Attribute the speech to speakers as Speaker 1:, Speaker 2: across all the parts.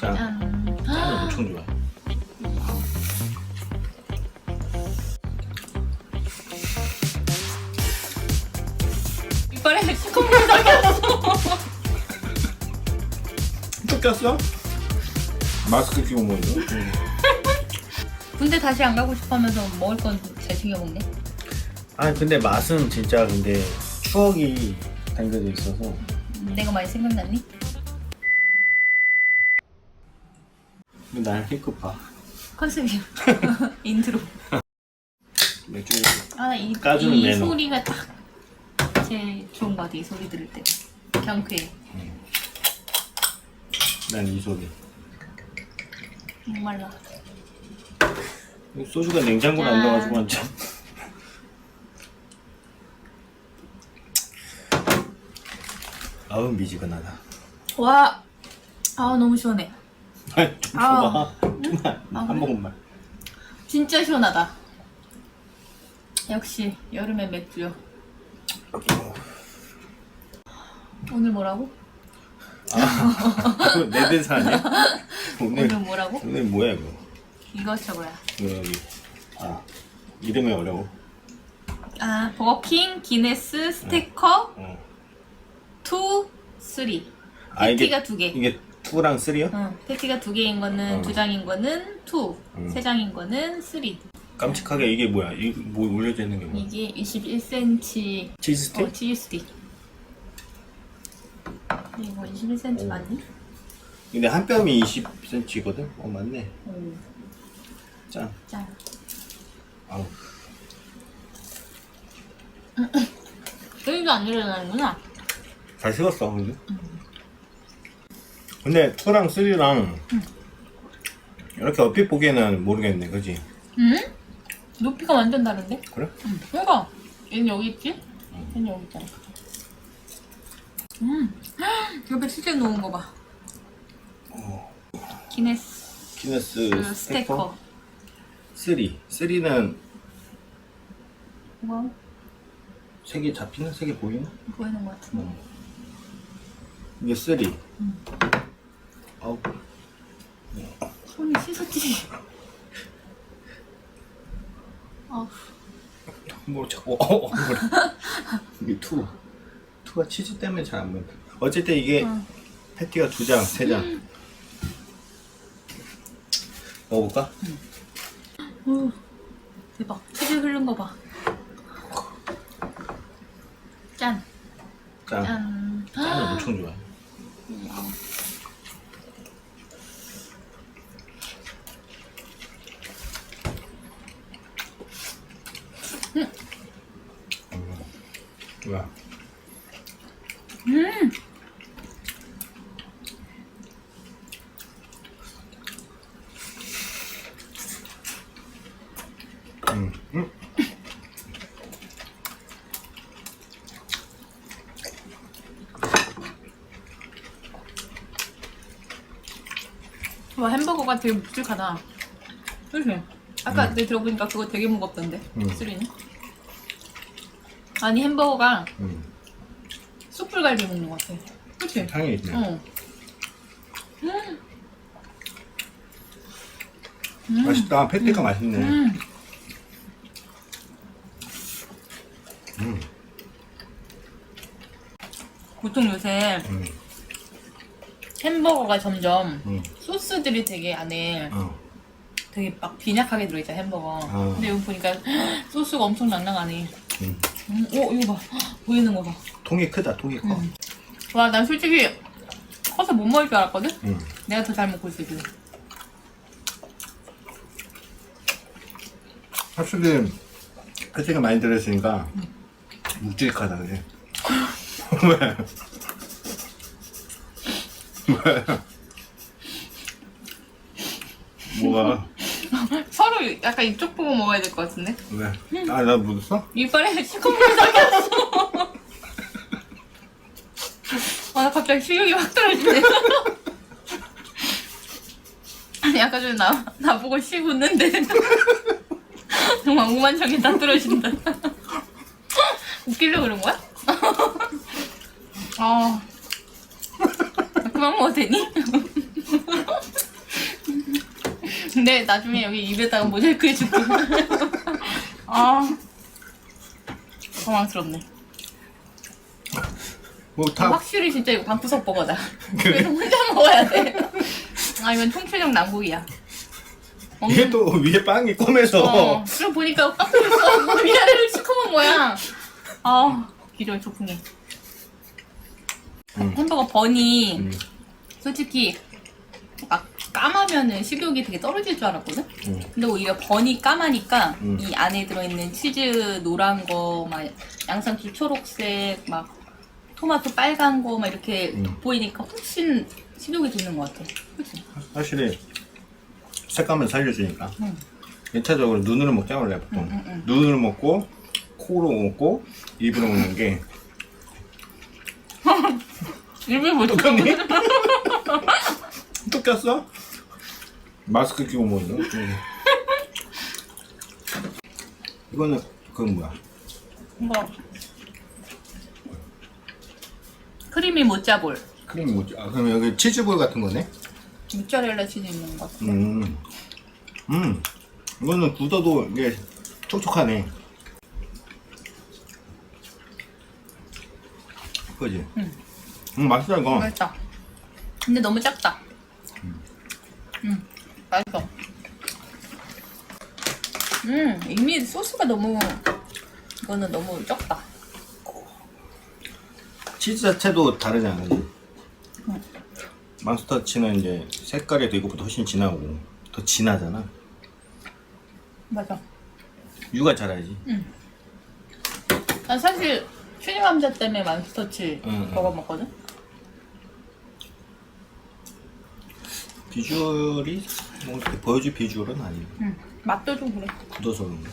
Speaker 1: 짠.
Speaker 2: 짠.
Speaker 1: 짠을 엄청 좋아해.
Speaker 2: 이빨에 시커먼 삭혔어.
Speaker 1: 또 꼈어? 마스크 끼고 먹는 거?
Speaker 2: 군대 다시 안 가고 싶어 하면서 먹을 건 잘 챙겨 먹네.
Speaker 1: 아 근데 맛은 진짜 근데 추억이 담겨져 있어서
Speaker 2: 내가 많이 생각났니?
Speaker 1: 날 힐끗 봐.
Speaker 2: 컨셉이야. 인트로.
Speaker 1: 맥주
Speaker 2: 아, 이,
Speaker 1: 까주는
Speaker 2: 이
Speaker 1: 매너.
Speaker 2: 소리가 딱 제일 좋은 거 같아. 이 소리 들을 때. 경쾌해.
Speaker 1: 난이 소리.
Speaker 2: 목말라.
Speaker 1: 소주가 냉장고에 안
Speaker 2: 짠.
Speaker 1: 넣어가지고 완전. 아우 미지근하다.
Speaker 2: 와. 아, 너무 시원해.
Speaker 1: 좀
Speaker 2: 아.
Speaker 1: 줘봐. 좀만
Speaker 2: 아,
Speaker 1: 한
Speaker 2: 그래?
Speaker 1: 모금만.
Speaker 2: 진짜 시원하다. 역시 여름의 맥주요. 오늘 뭐라고?
Speaker 1: 그거 내 대사 아니야? 오늘
Speaker 2: 오늘 뭐라고?
Speaker 1: 오늘 뭐야 이거?
Speaker 2: 이거 저거야.
Speaker 1: 이거 여기 아 이름이 어려워.
Speaker 2: 아, 버거킹 기네스 스테커
Speaker 1: 어.
Speaker 2: 2, 3.
Speaker 1: 아, 이게-
Speaker 2: 패티가 두 개.
Speaker 1: 이게 2랑 3요?
Speaker 2: 응, 패티가 두 개인 거는
Speaker 1: 어.
Speaker 2: 두 장인 거는 2,
Speaker 1: 음.
Speaker 2: 세 장인 거는 3.
Speaker 1: 깜찍하게 이게 뭐야? 이뭐 올려져 있는 게 뭐야?
Speaker 2: 이게 21cm
Speaker 1: 치즈 스틱?
Speaker 2: 어, 치즈 스틱. 이거 21cm
Speaker 1: 오.
Speaker 2: 맞니?
Speaker 1: 근데 한 뼘이 20cm거든? 어 맞네.
Speaker 2: 오,
Speaker 1: 짠.
Speaker 2: 짠.
Speaker 1: 아우.
Speaker 2: 여기도 안 내려가는구나.
Speaker 1: 잘 식었어 근데. 근데 2랑 3랑 이렇게 얼핏 보기에는 모르겠네, 그지?
Speaker 2: 응? 높이가 완전 다른데?
Speaker 1: 그래?
Speaker 2: 응. 그러니까 얘는 여기 있지? 얘는 여기 있잖아. 음, 옆에 치즈 놓은 거 봐.
Speaker 1: 어.
Speaker 2: 기네스
Speaker 1: 기네스
Speaker 2: 그
Speaker 1: 스테커
Speaker 2: 스테커.
Speaker 1: 3. 3는
Speaker 2: 뭐
Speaker 1: 색이 잡히나? 색이 보이나?
Speaker 2: 보이는 거 같은데.
Speaker 1: 어. 이게 3. 아우.
Speaker 2: 손이 씻었지. 아,
Speaker 1: 뭐 자꾸 어, 어, 그래. 이게 투 투가 치즈 때문에 잘안 보인다. 어쨌든 이게
Speaker 2: 응.
Speaker 1: 패티가 두 장, 세 장. 먹어볼까?
Speaker 2: 오, 대박. 치즈 흐른 거 봐. 짠,
Speaker 1: 짠.
Speaker 2: 짠.
Speaker 1: 짠을 엄청 좋아해. 뭐야?
Speaker 2: 음,
Speaker 1: 음, 음.
Speaker 2: 와 햄버거가 되게 묵직하다. 그치? 아까 내가 들어보니까 그거 되게 무겁던데.
Speaker 1: 음.
Speaker 2: 수리는? 아니 햄버거가
Speaker 1: 음.
Speaker 2: 숯불갈비 먹는 것 같아. 그치?
Speaker 1: 향이 있네.
Speaker 2: 어. 음.
Speaker 1: 맛있다. 패티가 맛있네.
Speaker 2: 음.
Speaker 1: 음.
Speaker 2: 보통 요새
Speaker 1: 음.
Speaker 2: 햄버거가 점점
Speaker 1: 음.
Speaker 2: 소스들이 되게 안에
Speaker 1: 어.
Speaker 2: 되게 막 빈약하게 들어있잖아 햄버거.
Speaker 1: 아.
Speaker 2: 근데 여기 보니까 소스가 엄청 낭낭하네.
Speaker 1: 음.
Speaker 2: 음, 오 이거 봐 보이는 거 봐.
Speaker 1: 통이 크다. 통이 커.
Speaker 2: 음. 와 난 솔직히 커서 못 먹을 줄 알았거든.
Speaker 1: 음.
Speaker 2: 내가 더 잘 먹고 있어 지금.
Speaker 1: 확실히 패티가 많이 들어있으니까 묵직하다 그래. 왜? 왜? 뭐가?
Speaker 2: 서로 약간 이쪽 보고 먹어야 될 것 같은데.
Speaker 1: 왜? 아, 나 묻었어?
Speaker 2: 이빨에 시커먼 삭혔어. 아, 나 갑자기 식욕이 확 떨어지네. 아니, 아까 전에 나, 나보고 씨 웃는데. 정말 오만청이 다 떨어진다. 웃기려고 그런 거야? 아. 나 그만 먹어도 되니? 근데 나중에 여기 입에다가 모자이크 해줄게. 아 당황스럽네.
Speaker 1: 뭐다
Speaker 2: 확실히 진짜 이거 방구석 버거다. 그래서 혼자 먹어야 돼. 아 이건 총체적 난국이야.
Speaker 1: 이게 또 위에 빵이 꼬매서
Speaker 2: 어, 그럼 보니까 깜짝 놀랐어. 위아래를 시커먼 거야. 아, 기존 조풍해.
Speaker 1: 음.
Speaker 2: 햄버거 버니,
Speaker 1: 음.
Speaker 2: 솔직히, 막 까마면은 식욕이 되게 떨어질 줄 알았거든?
Speaker 1: 음.
Speaker 2: 근데 오히려 버니 까마니까
Speaker 1: 음.
Speaker 2: 이 안에 들어있는 치즈 노란 거, 막 양상추 초록색, 막 토마토 빨간 거, 막 이렇게
Speaker 1: 음.
Speaker 2: 돋보이니까 훨씬 식욕이 돋는 것 같아. 그치?
Speaker 1: 확실히 색감을 살려주니까
Speaker 2: 응.
Speaker 1: 1차적으로 눈으로 먹자 원래 보통
Speaker 2: 응, 응, 응.
Speaker 1: 눈으로 먹고 코로 먹고 입으로 먹는 게
Speaker 2: 일부러 못
Speaker 1: 똑같니? 똑같어? 마스크 끼고 먹는 거? 응. 이거는 그건 뭐야?
Speaker 2: 뭐 크리미 모짜볼
Speaker 1: 크림 뭐지? 아 그럼 여기 치즈볼 같은 거네?
Speaker 2: 모짜렐라 치즈 있는 것 같아
Speaker 1: 음, 음, 이거는 굳어도 이게 촉촉하네. 그지?
Speaker 2: 응.
Speaker 1: 음, 맛있다 이거.
Speaker 2: 맛있다 근데 너무 작다 음 맛있어 음 이미 소스가 너무 이거는 너무 적다
Speaker 1: 치즈 자체도 다르잖아. 그지? 맘스터치는 이제 색깔이 이것보다 훨씬 진하고 더 진하잖아.
Speaker 2: 맞아
Speaker 1: 유가 잘하지.
Speaker 2: 난 사실 튜닝 감자 때문에 맘스터치
Speaker 1: 응, 응.
Speaker 2: 먹어 먹거든
Speaker 1: 비주얼이 뭐 이렇게 보여줄 비주얼은 아니고
Speaker 2: 음 맛도 좀 그래
Speaker 1: 굳어서 그런 거.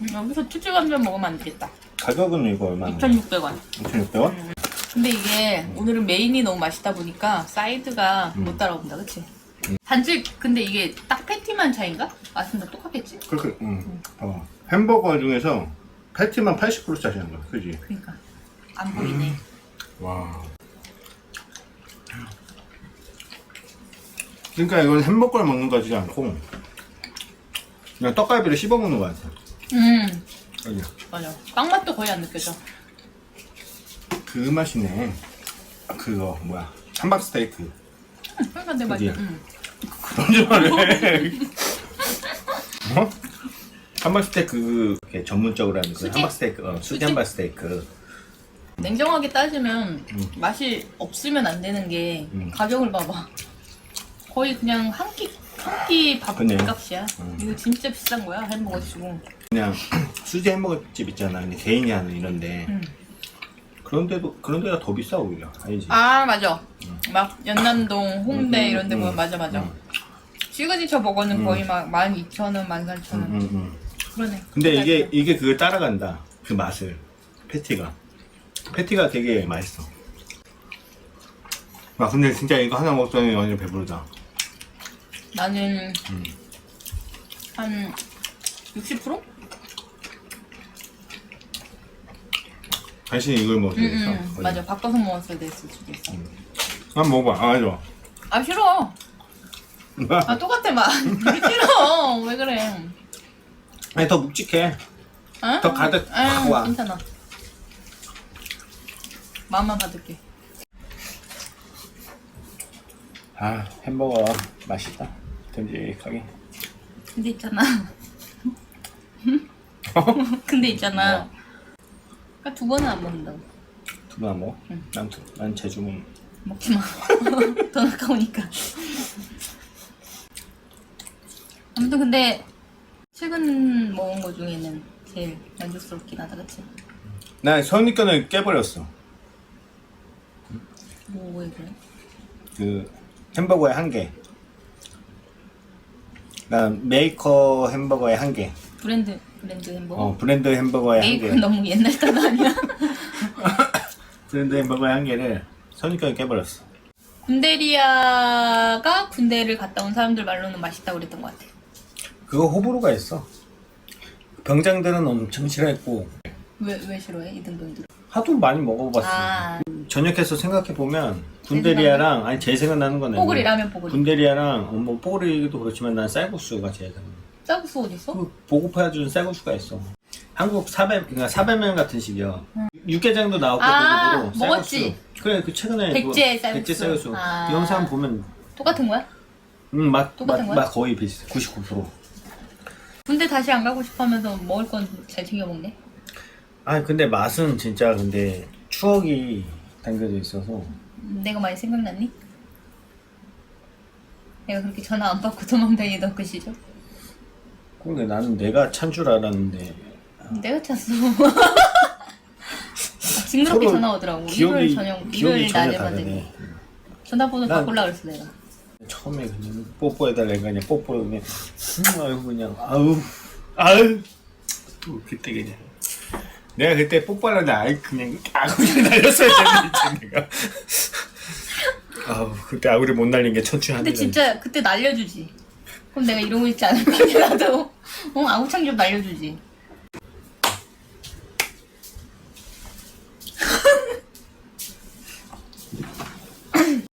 Speaker 2: 음, 여기서 튜닝 감자 먹으면 안 되겠다
Speaker 1: 가격은 이거 얼마나?
Speaker 2: 2,600원
Speaker 1: 2,600원?
Speaker 2: 근데 이게 오늘은 메인이 너무 맛있다 보니까 사이드가
Speaker 1: 음.
Speaker 2: 못 따라온다, 그치? 단지 근데 이게 딱 패티만 차인가? 맛은 다 똑같겠지?
Speaker 1: 그렇게, 응. 어. 햄버거 중에서 패티만 80% 짜시는 거야, 그지?
Speaker 2: 그러니까 안 보이네.
Speaker 1: 와. 그러니까 이건 햄버거를 먹는 거 같지 않고 그냥 떡갈비를 씹어 먹는 거 같아.
Speaker 2: 음,
Speaker 1: 그지?
Speaker 2: 맞아. 빵 맛도 거의 안 느껴져.
Speaker 1: 그 맛이네. 아, 그거 뭐야? 함박 스테이크.
Speaker 2: 음, 그러니까 내? 맛이. 음.
Speaker 1: 그런 줄 알아. 어? 함박 스테이크 그 이렇게 전문적으로 하는 그
Speaker 2: 수지?
Speaker 1: 함박 스테이크, 어, 수지
Speaker 2: 수지?
Speaker 1: 함박 스테이크.
Speaker 2: 냉정하게 따지면
Speaker 1: 음.
Speaker 2: 맛이 없으면 안 되는 게
Speaker 1: 음.
Speaker 2: 가격을 봐봐. 거의 그냥 한 끼, 한끼
Speaker 1: 그네.
Speaker 2: 밥값이야.
Speaker 1: 음.
Speaker 2: 이거 진짜 비싼 거야, 햄버거 치고.
Speaker 1: 그냥 수지 햄버거 집 있잖아. 근데 개인이 하는 이런데
Speaker 2: 음.
Speaker 1: 그런데도 그런 데가 더 비싸 오히려. 알지?
Speaker 2: 아, 맞아. 막 연남동, 홍대
Speaker 1: 음, 음,
Speaker 2: 이런 데 보면
Speaker 1: 음.
Speaker 2: 맞아, 맞아.
Speaker 1: 음.
Speaker 2: 시그니처 버거는
Speaker 1: 음.
Speaker 2: 거의 막 12,000원, 13,000원.
Speaker 1: 음, 음, 음.
Speaker 2: 그러네.
Speaker 1: 근데 이게 이게 그걸 따라간다. 그 맛을 패티가 패티가 되게 맛있어. 아 근데 진짜 이거 하나 먹더니 완전 배부르다.
Speaker 2: 나는
Speaker 1: 음.
Speaker 2: 한 60%?
Speaker 1: 당신이 이걸 먹어야
Speaker 2: 응,
Speaker 1: 되겠어.
Speaker 2: 응. 맞아. 바꿔서 먹었어야 됐을 수도 있어.
Speaker 1: 한번 먹어봐. 아 좋아.
Speaker 2: 아, 싫어. 아, 똑같아, 맛. 싫어. 왜 그래.
Speaker 1: 아니 더 묵직해.
Speaker 2: 어?
Speaker 1: 더 가득
Speaker 2: 아,
Speaker 1: 확 와.
Speaker 2: 괜찮아. 마음만 받을게.
Speaker 1: 아 햄버거 맛있다. 듬직하게.
Speaker 2: 근데 있잖아. 근데 있잖아. 그러니까 두 번은 안 먹는다고.
Speaker 1: 두번 먹어?
Speaker 2: 응.
Speaker 1: 난, 두- 난 제주문
Speaker 2: 먹지 마. 돈 아까우니까. 아무튼 근데 최근 먹은 거 중에는 제일 만족스럽긴 하다, 그치?
Speaker 1: 난 선입견을 깨버렸어.
Speaker 2: 뭐, 왜 그래?
Speaker 1: 그 햄버거의 한 개. 난 메이커 햄버거의 한 개.
Speaker 2: 브랜드, 브랜드 햄버거?
Speaker 1: 어 브랜드 햄버거의 한 개.
Speaker 2: 메이크는 너무 옛날 단어 아니야?
Speaker 1: 브랜드 햄버거의 한 개를 선입견을 깨버렸어.
Speaker 2: 군대리아가 군대를 갔다 온 사람들 말로는 맛있다고 그랬던 것 같아.
Speaker 1: 그거 호불호가 있어. 병장들은 엄청 싫어했고
Speaker 2: 왜, 왜 싫어해? 이등병들.
Speaker 1: 하도 많이 먹어봤어.
Speaker 2: 아,
Speaker 1: 전역해서 생각해 보면 분데리아랑 아니 제일 생각나는 건
Speaker 2: 뽀글이 라면 뽀글이.
Speaker 1: 분데리아랑 어, 뭐 뽀글이도 그렇지만 난 쌀국수가 제일 생각나.
Speaker 2: 쌀국수 어디 있어?
Speaker 1: 그 보고파주는 쌀국수가 있어. 한국 사배 그러니까 사배면 같은 식이야. 육개장도 나왔고
Speaker 2: 아,
Speaker 1: 그리고
Speaker 2: 먹었지?
Speaker 1: 그래 그 최근에
Speaker 2: 백제
Speaker 1: 그거-
Speaker 2: 쌀국수.
Speaker 1: 백제 쌀국수.
Speaker 2: 아.
Speaker 1: 그 영상 보면
Speaker 2: 똑같은 거야?
Speaker 1: 음맛맛
Speaker 2: 똑같은 거야?
Speaker 1: 맛 거의 비슷해. 99%.
Speaker 2: 군대 다시 안 가고 싶어 하면서 먹을 건 잘 챙겨 먹네.
Speaker 1: 아 근데 맛은 진짜 근데 추억이 담겨져 있어서
Speaker 2: 음, 내가 많이 생각났니? 내가 그렇게 전화 안 받고 도망다니던 그 시절?
Speaker 1: 근데 나는 내가 찬 줄 알았는데
Speaker 2: 내가 찼어. 아, 징그럽게
Speaker 1: 서로
Speaker 2: 전화 오더라고. 일요일 저녁, 일요일 낮에 받으니.
Speaker 1: 다르네.
Speaker 2: 전화번호
Speaker 1: 난-
Speaker 2: 바꾸려고 그랬어 내가.
Speaker 1: 처음에 그냥 뽀뽀해달라니까 그냥 뽀뽀 그냥 음, 아유 그냥 아우 아유 또 그때 그냥 내가 그때 뽀뽀하려는데 아이 그냥 아구리 날렸어야 되는데 내가 아우 그때 아구리 못 날린 게 천추한
Speaker 2: 근데 진짜 그때 날려주지. 그럼 내가 이러고 있지 않을 거야 나도. 어 아구창 좀 날려주지.